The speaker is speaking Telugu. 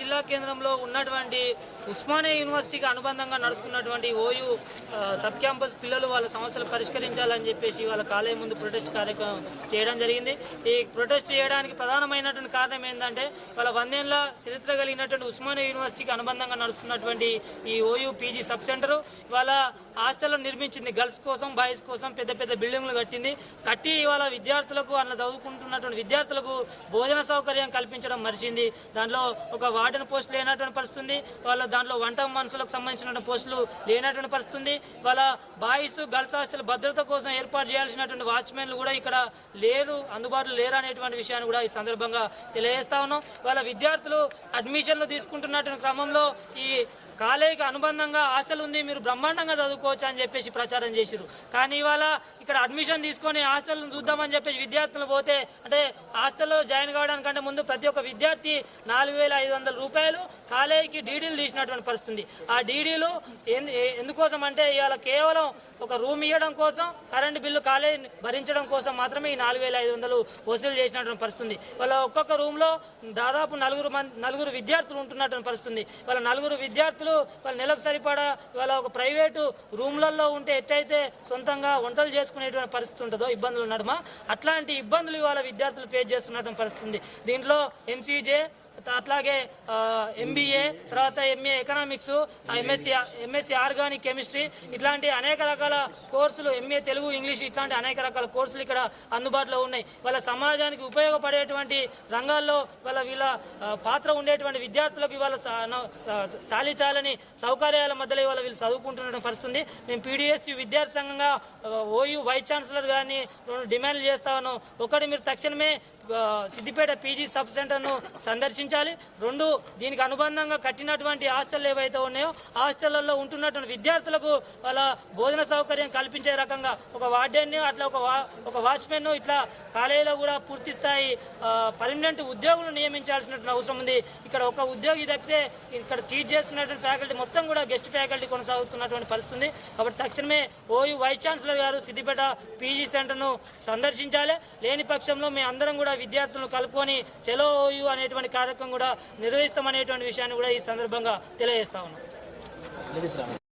జిల్లా కేంద్రంలో ఉన్నటువంటి ఉస్మానియా యూనివర్సిటీకి అనుబంధంగా నడుస్తున్నటువంటి ఓయూ సబ్ క్యాంపస్ పిల్లలు వాళ్ళ సమస్యలు పరిష్కరించాలని చెప్పేసి వాళ్ళ కాలేజీ ముందు ప్రొటెస్ట్ కార్యక్రమం చేయడం జరిగింది. ఈ ప్రొటెస్ట్ చేయడానికి ప్రధానమైనటువంటి కారణం ఏంటంటే వాళ్ళ వందేళ్ళ చరిత్ర కలిగినటువంటి ఉస్మానియా యూనివర్సిటీకి అనుబంధంగా నడుస్తున్నటువంటి ఈ ఓయూ పీజీ సబ్ సెంటరు. వాళ్ళ హాస్టల్ నిర్మించింది గర్ల్స్ కోసం బాయ్స్ కోసం పెద్ద పెద్ద బిల్డింగ్లు కట్టింది. కట్టి ఇవాళ విద్యార్థులకు అన్న చదువుకుంటున్నటువంటి విద్యార్థులకు భోజన సౌకర్యం కల్పించడం మరిచింది. దాంట్లో ఒక వార్డెన్ పోస్ట్ లేనటువంటి పరిస్థితుంది. వాళ్ళ దాంట్లో వంట మనుషులకు సంబంధించిన పోస్టులు లేనటువంటి పరిస్థితుంది. వాళ్ళ బాయ్స్ గర్ల్స్ హాస్టల్ భద్రత కోసం ఏర్పాటు చేయాల్సినటువంటి వాచ్మెన్లు కూడా ఇక్కడ లేరు అందుబాటులో లేరు అనేటువంటి విషయాన్ని కూడా ఈ సందర్భంగా తెలియజేస్తా ఉన్నాం. వాళ్ళ విద్యార్థులు అడ్మిషన్లు తీసుకుంటున్నటువంటి క్రమంలో ఈ కాలేజీకి అనుబంధంగా హాస్టల్ ఉంది. మీరు బ్రహ్మాండంగా తీసుకోవచ్చు అని చెప్పేసి ప్రచారం చేశారు కానీ ఇవాళ ఇక్కడ అడ్మిషన్ తీసుకొని హాస్టల్ చూద్దామని చెప్పేసి విద్యార్థులు పోతే అంటే హాస్టల్లో జాయిన్ కావడానికంటే ముందు ప్రతి ఒక్క విద్యార్థి నాలుగు వేల ఐదు వందల రూపాయలు కాలేజీకి డీడీలు తీసినటువంటి పరిస్థితి ఆ డీడీలు ఎందుకోసం అంటే ఇవాళ కేవలం ఒక రూమ్ ఇవ్వడం కోసం కరెంటు బిల్లు కాలేజీ భరించడం కోసం మాత్రమే ఈ నాలుగు వేల ఐదు వందలు వసూలు చేసినటువంటి పరిస్థితి వాళ్ళ ఒక్కొక్క రూమ్లో దాదాపు నలుగురు మంది నలుగురు విద్యార్థులు ఉంటున్నటువంటి పరిస్థితి వాళ్ళ నలుగురు విద్యార్థులు వాళ్ళ నెలకు సరిపడా వాళ్ళ ఒక ప్రైవేటు రూమ్లలో ఉంటే ఎట్టయితే సొంతంగా వంటలు చేసుకునేటువంటి పరిస్థితి ఉంటుందో ఇబ్బందులు నడుమ అట్లాంటి ఇబ్బందులు ఇవాళ విద్యార్థులు ఫేస్ చేస్తున్నటువంటి పరిస్థితి ఉంది. దీంట్లో ఎంసీజే అట్లాగే ఎంబీఏ తర్వాత MA economics MSc MSc organic chemistry ఇట్లాంటి అనేక రకాల కోర్సులు ఎంఏ తెలుగు ఇంగ్లీష్ ఇట్లాంటి అనేక రకాల కోర్సులు ఇక్కడ అందుబాటులో ఉన్నాయి. వాళ్ళ సమాజానికి ఉపయోగపడేటువంటి రంగాల్లో వాళ్ళ వీళ్ళ పాత్ర ఉండేటువంటి విద్యార్థులకు ఇవాళ చాలీ చాలని సౌకర్యాల మధ్యలో ఇవాళ వీళ్ళు చదువుకుంటున్న పరిస్థితుంది. మేము పీడిఎస్ విద్యార్థి సంఘంగా ఓయూ వైస్ ఛాన్సలర్ గారిని రెండు డిమాండ్లు చేస్తా ఉన్నాం. ఒకటి మీరు తక్షణమే సిద్దిపేట పీజీ సబ్ సెంటర్ను సందర్శించాలి. రెండు దీనికి అనుబంధంగా కట్టినటువంటి హాస్టల్ ఏవైతే ఉన్నాయో హాస్టళ్ళలో ఉంటున్నటువంటి విద్యార్థులకు వాళ్ళ భోజన సౌకర్యం కల్పించే రకంగా ఒక వార్డెన్ను అట్లా ఒక వా ఒక వాచ్మెన్ను ఇట్లా కాలేజీలో కూడా పూర్తి స్థాయి పర్మనెంట్ ఉద్యోగులు నియమించాల్సినటువంటి అవసరం ఉంది. ఇక్కడ ఒక ఉద్యోగి తప్పితే ఇక్కడ టీచ్ చేస్తున్నటువంటి ఫ్యాకల్టీ మొత్తం కూడా గెస్ట్ ఫ్యాకల్టీ కొనసాగుతున్నటువంటి పరిస్థితి కాబట్టి తక్షణమే ఓయూ వైస్ ఛాన్సలర్ గారు సిద్దిపేట పీజీ సెంటర్ను సందర్శించాలి. లేని పక్షంలో మేము అందరం కూడా విద్యార్థులను కలుపుకొని చెలో ఓయు అనేటువంటి కార్యక్రమం కూడా నిర్వహిస్తామనేటువంటి విషయాన్ని కూడా ఈ సందర్భంగా తెలియజేస్తా ఉన్నాం.